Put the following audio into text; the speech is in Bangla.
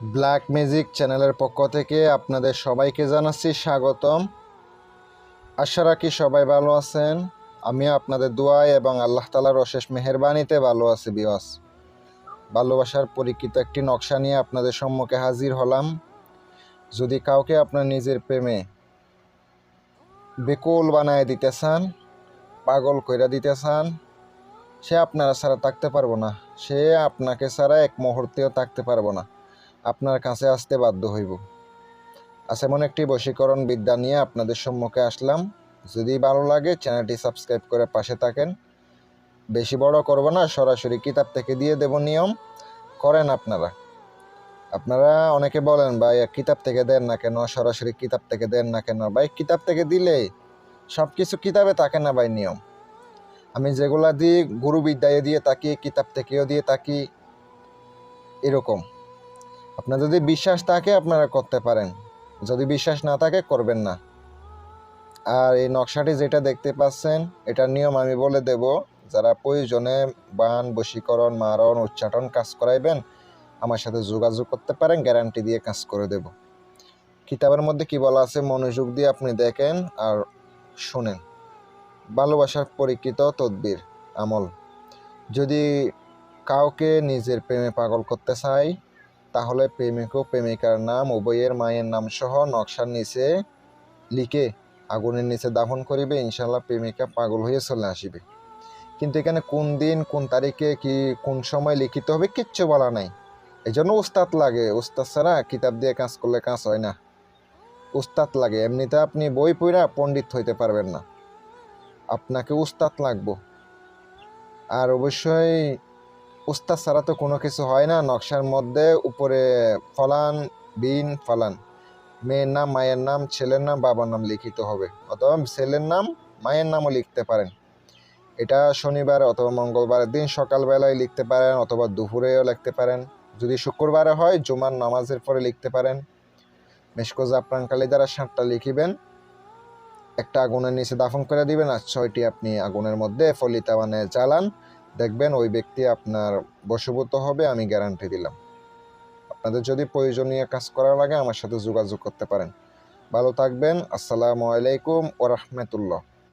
ব্ল্যাক ম্যাজিক চ্যানেলের পক্ষ থেকে আপনাদের সবাইকে জানাচ্ছি স্বাগতম। আশা রাখি সবাই ভালো আছেন। আমি আপনাদের দোয়ায় এবং আল্লাহ তালার অশেষ মেহেরবানিতে ভালো আছি বিওয়াস ভালোবাসার পরীক্ষিত একটি নকশা নিয়ে আপনাদের সম্মুখে হাজির হলাম। যদি কাউকে আপনার নিজের প্রেমে বেকুল বানায় দিতে চান, পাগল কইরা দিতে চান, সে আপনারা ছাড়া থাকতে পারব না। সে আপনাকে ছাড়া এক মুহূর্তেও থাকতে পারব না। আপনার কাছে আসতে বাধ্য হইব। আজ এমন একটি বশীকরণ বিদ্যা নিয়ে আপনাদের সম্মুখে আসলাম। যদি ভালো লাগে, চ্যানেলটি সাবস্ক্রাইব করে পাশে থাকেন। বেশি বড় করব না, সরাসরি কিতাব থেকে দিয়ে দেব নিয়ম। করেন আপনারা। আপনারা অনেকে বলেন, ভাই কিতাব থেকে দেন না কেন? সরাসরি কিতাব থেকে দেন না কেন? ভাই, কিতাব থেকে দিলে সব কিছু কিতাবে থাকে না ভাই, নিয়ম। আমি যেগুলা দিই, গুরু বিদ্যায় দিয়ে থাকি, কিতাব থেকেও দিয়ে থাকি, এরকম। আপনার যদি বিশ্বাস থাকে, আপনারা করতে পারেন। যদি বিশ্বাস না থাকে, করবেন না। আর এই নকশাটি যেটা দেখতে পাচ্ছেন, এটার নিয়ম আমি বলে দেব, যারা প্রয়োজনে বান, বশীকরণ, মারণ উচ্চাটন কাজ করাইবেন, আমার সাথে যোগাযোগ করতে পারেন, গ্যারান্টি দিয়ে কাজ করে দেব। কিতাবের মধ্যে কি বলা আছে? মনোযোগ দিয়ে আপনি দেখেন আর শুনেন। ভালোবাসার পরীক্ষিত তদবির, আমল। যদি কাউকে নিজের প্রেমে পাগল করতে চাই তাহলে প্রেমিক ও প্রেমিকার নাম, উভয়ের মায়ের নাম সহ নকশার নিচে লিখে আগুনের নিচে দাফন করিবে ইনশাল্লাহ প্রেমিকা পাগল হয়ে চলে আসিবে। কিন্তু এখানে কোন দিন, কোন তারিখে, কি, কোন সময় লিখিত হবে কিচ্ছু বলা নাই। এই জন্য উস্তাদ লাগে, উস্তাদ ছাড়া কিতাব দিয়ে কাজ করলে কাজ হয় না। উস্তাদ লাগে, এমনিতে আপনি বই পড়া পণ্ডিত হইতে পারবেন না। আপনাকে উস্তাদ লাগবো। আর অবশ্যই উস্তাদ ছাড়া তো কোনো কিছু হয় না। নকশার মধ্যে উপরে ফলান, বিন, ফলান। মেয়ের নাম, মায়ের নাম, ছেলের নাম, বাবার নাম লিখিত হবে। অথবা ছেলের নাম, মায়ের নামও লিখতে পারেন। এটা শনিবার অথবা মঙ্গলবারের দিন সকালবেলায় লিখতে পারেন অথবা দুপুরেও লিখতে পারেন। যদি শুক্রবারে হয়, জুমার নামাজের পরে লিখতে পারেন। মেশকো জাফরান কালি দ্বারা সাতটা লিখিবেন। একটা আগুনের নিচে দাফন করে দিবেন আর ছয়টি আপনি আগুনের মধ্যে ফলিতা মানে জ্বালান। দেখবেন ওই ব্যক্তি আপনার বশভূত হবে, আমি গ্যারান্টি দিলাম। আপনাদের যদি প্রয়োজনীয় কাজ করা লাগে, আমার সাথে যোগাযোগ করতে পারেন। ভালো থাকবেন, আসসালামু আলাইকুম ও রহমতুল্লাহ।